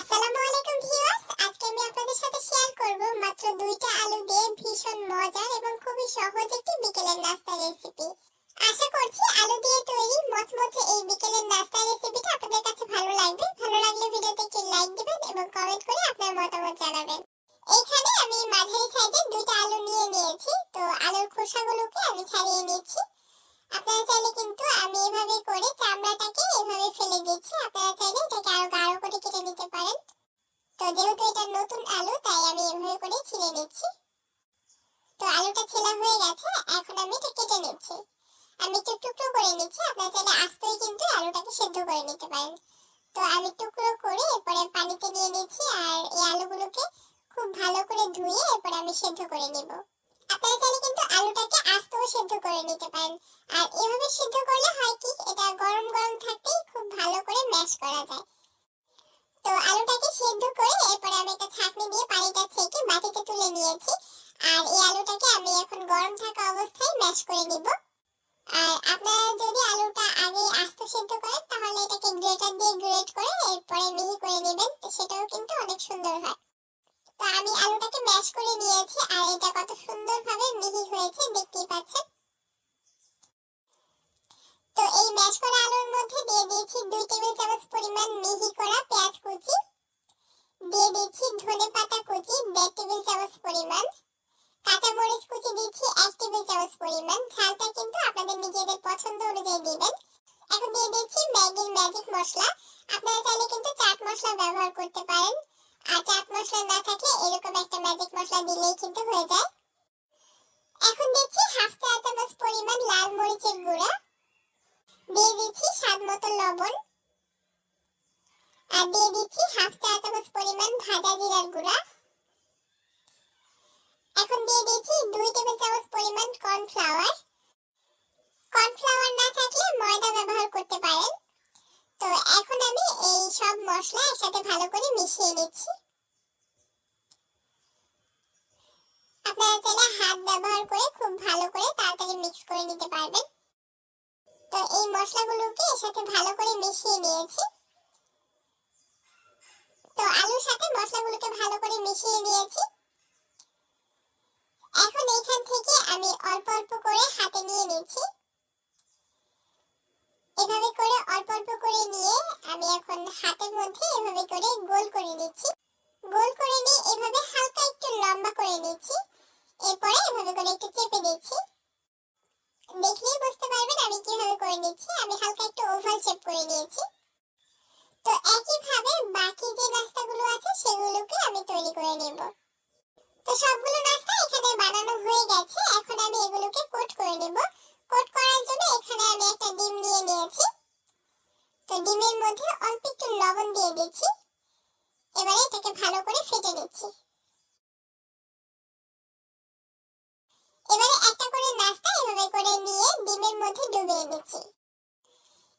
আসসালামু আলাইকুম ভিউয়ার্স। আজকে আমি আপনাদের সাথে শেয়ার করব মাত্র দুইটা আলু দিয়ে ভীষণ মজার এবং খুবই সহজ একটি বিকেলের নাস্তা রেসিপি আশা করছি আলু দিয়ে তৈরি মচমচে এই বিকেলের নাস্তা রেসিপিটা আপনাদের কাছে ভালো লাগবে। ভালো লাগলে ভিডিওতে একটি লাইক দিবেন এবং কমেন্ট করে আপনার মতামত জানাবেন। এইখানে আমি মাঝারি সাইজের দুইটা আলু নিয়ে নিয়েছি। তো আলুর খোসাগুলোকে আমি ছাড়িয়ে নিচ্ছি। আপনারা চাইলে কিন্তু আমি এভাবে করে চামড়াটাকে এভাবে ফেলে দিচ্ছি। আপনারা চাইলে এটাকে আরও গাঢ় করে কেটে নিতে পারেন। তো যেহেতু এটা নতুন আলু, তাই আমি এভাবে করে ছিলে নিচ্ছি। তো আলুটা ছেলা হয়ে গেছে, এখন আমি এটা কেটে নিচ্ছি। আমি একটু টুকরো করে নিচ্ছি, আপনারা চাইলে আস্তেই কিন্তু আলুটাকে সেদ্ধ করে নিতে পারেন। তো আমি টুকরো করে এরপরে পানিতে নিয়ে নিচ্ছি, আর এই আলুগুলোকে খুব ভালো করে ধুয়ে এরপরে আমি সেদ্ধ করে নিব। আপনারা চাইলে কিন্তু আলুটাকে আস্তেও সেদ্ধ করে নিতে পারেন। আর এভাবে সিদ্ধ করলে হয় কি, এটা গরম গরম থাকতেই খুব ভালো করে ম্যাশ করা যায়। তো আলুটাকে সিদ্ধ করে এরপরে আমি একটা ছাঁকনি দিয়ে পানিটা ছেঁকে বাটিতে তুলে নিয়েছি। আর এই আলুটাকে আমি এখন গরম থাকা অবস্থায় ম্যাশ করে নিব। আর আপনারা যদি আলুটা আগে আস্ত সিদ্ধ করেন, তাহলে এটাকে গ্রেটার দিয়ে গ্রেট করে এরপরে মিহি করে নেবেন সেটাও কিন্তু অনেক সুন্দর হয়। তো আমি আলুটাকে ম্যাশ করে নিয়েছি, আর এটা কত সুন্দরভাবে মিহি হয়েছে, দেখতেই পাচ্ছেন। তো এই ম্যাশ করা আলুর মধ্যে দিয়ে দিয়েছি দুই টেবিল চামচ পরিমাণ মিহি করা পেঁয়াজ কুচি। দিয়ে দিচ্ছি ধনে পাতা কুচি, দেড় টেবিল চামচ পরিমাণ। কাঁচা মরিচ কুচি দিচ্ছি এক টেবিল চামচ পরিমাণ। ঝালটা কিন্তু আপনাদের নিজেদের পছন্দ অনুযায়ী দিবেন। এখন দিয়ে দিচ্ছি ম্যাগির ম্যাজিক মশলা। আপনারা চাইলে কিন্তু চাট মশলা ব্যবহার করতে পারেন। আর চাট মশলা না থাকলে এরকম একটা ম্যাজিক মশলা দিলেই কিন্তু হয়ে যায়। এখন দিচ্ছি হাফ চা চামচ পরিমাণ লাল মরিচের গুঁড়া। দিয়ে দিচ্ছি স্বাদ মতো লবণ। আর দিয়ে দিচ্ছি হাফ চা চামচ পরিমাণ ভাজা জিরার গুঁড়া। এখন দিয়ে দিচ্ছি দুই টেবিল চামচ পরিমাণ কর্নফ্লাওয়ার। কর্নফ্লাওয়ার না থাকলে ময়দা ব্যবহার করতে পারেন। তো এখন আমি এই সব মশলা একসাথে ভালো করে মিশিয়ে নিচ্ছি। আপনারা চাইলে হাত ব্যবহার করে খুব ভালো করে তাড়াতাড়ি মিক্স করে নিতে পারবেন। তো এই মশলাগুলোকে এর সাথে ভালো করে মিশিয়ে নিয়েছি। তো আলুর সাথে মশলাগুলোকে ভালো করে মিশিয়ে নিয়েছি। এখন এইখান থেকে আমি অল্প অল্প করে হাতে নিয়ে নিচ্ছি। এভাবে করে অল্প অল্প করে নিয়ে আমি এখন হাতের মধ্যে এভাবে করে গোল করে নিচ্ছি। গোল করে নিয়ে এভাবে হালকা একটু লম্বা করে নিচ্ছি। এরপরে এভাবে করে একটু চেপে দিচ্ছি দেখলেই বুঝতে পারবেন আমি কীভাবে করে নিচ্ছি। আমি হালকা একটু ওভাল শেপ করে নিয়েছি। তো একইভাবে বাকি যে নাস্তাগুলো আছে, সেগুলোকে আমি তৈরি করে নেব। তো সবগুলো নাস্তা এখানে বানানো হয়ে গেছে। এখন আমি এগুলোকে কোট করে নেব কোট করার জন্য এখানে আমি একটা ডিম নিয়ে নিয়েছি তো ডিমের মধ্যে অল্প একটু লবণ দিয়ে দিচ্ছি এবারে এটাকে ভালো করে ফেটে নিচ্ছি এবারে একটা করে নাস্তা এভাবে করে নিয়ে ডিমের মধ্যে ডুবিয়ে নিচ্ছি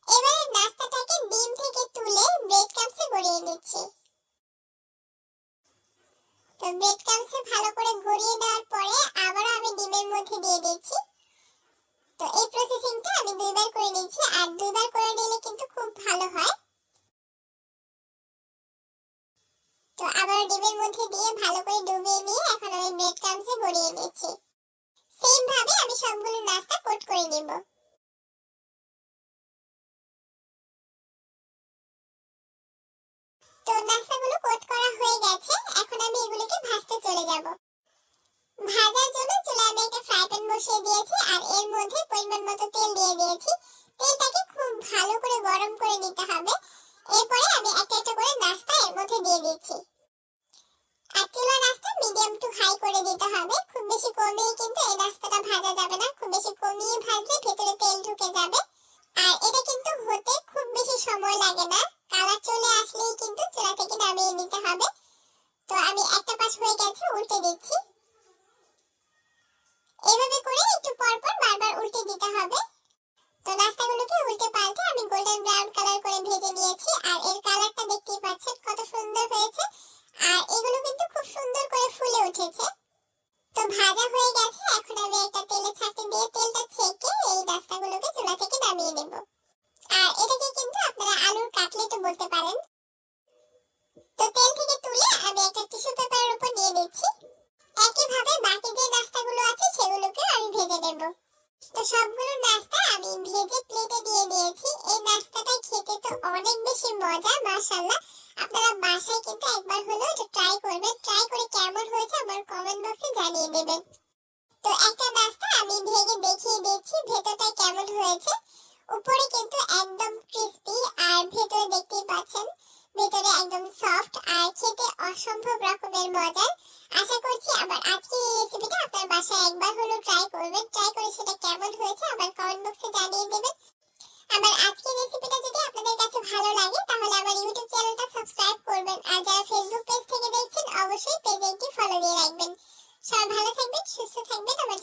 এবারে নাস্তাটাকে ডিম থেকে তুলে ব্রেড ক্রামসে গড়িয়ে নিচ্ছি তো ব্রেড ক্রামসে ভালো করে গড়িয়ে দেওয়ার পরে আবারও আমি ডিমের মধ্যে দিয়ে দিচ্ছি। তো এই প্রসেসিংটা আমি দুইবার করে নিচ্ছি আর দুইবার করে নিলে কিন্তু খুব ভালো হয়। তো আবার ডিমের মধ্যে দিয়ে ভালো করে ডুবিয়ে নিয়ে এখন আমি ব্রেড ক্রামসে গড়িয়ে নিচ্ছি সেম ভাবে আমি সবগুলো নাস্তা কোট করে নেব। ভাজতে চলে যাব। ভাজার জন্য চুলে আমি একটা ফ্রাই প্যান বসিয়ে দিয়েছি আর এর মধ্যে পরিমাণ মতো তেল দিয়ে দিয়েছি। তেলটাকে খুব ভালো করে গরম করে নিতে হবে। এরপরে আমি একটা একটা করে নাস্তা এর মধ্যে দিয়ে দিচ্ছি। আর চুলার আঁচটা মিডিয়াম টু হাই করে দিতে হবে। খুব বেশি কমিয়ে কিন্তু এই নাস্তাটা ভাজা যাবে না। খুব বেশি কমিয়ে ভাজলে ভেতরে তেল ঢুকে যাবে। আর এটা কিন্তু হতে খুব বেশি সময় লাগে না। কালার চলে আসলেই কিন্তু চুলা থেকে নামিয়ে নিতে হবে। তো আমি পাশ হয়ে গেছে উল্টে দিচ্ছি। এভাবে করে একটু পরপর পর বারবার উল্টে দিতে হবে। দিচ্ছি। একইভাবে বাকি যে নাস্তাগুলো আছে সেগুলোকে আমি ভেজে নেব। তো সবগুলো নাস্তা আমি ভেজে প্লেটে দিয়ে দিয়েছি। এই নাস্তাটা খেতে তো অনেক বেশি মজা, মাশাআল্লাহ। আপনারা বাসায় কিন্তু একবার হলেও এটা ট্রাই করবেন। ট্রাই করে কেমন হয়েছে আমার কমেন্ট বক্সে জানিয়ে দেবেন। তো একটা নাস্তা আমি ভেঙে দেখিয়ে দিচ্ছি ভেতরটা কেমন হয়েছে। উপরে কিন্তু একদম ক্রিস্পি আর ভেতরে দেখতেই পাচ্ছেন, ভেতরে একদম সফট আর খেতে অসম্ভব রকমের মজার। আশা করছি আবার আজকে রেসিপিটা আপনার বাসায় একবার হলো ট্রাই করবেন। ট্রাই করে সেটা কেমন হয়েছে আবার কমেন্ট বক্সে জানিয়ে দেবেন। আবার আজকে রেসিপিটা যদি আপনাদের কাছে ভালো লাগে, তাহলে আমার ইউটিউব চ্যানেলটা সাবস্ক্রাইব করবেন। আর যারা ফেসবুক পেজ থেকে দেখছেন, অবশ্যই পেজে একটি ফলো দিয়ে রাখবেন। সবাই ভালো থাকবেন, সুস্থ থাকবেন আমার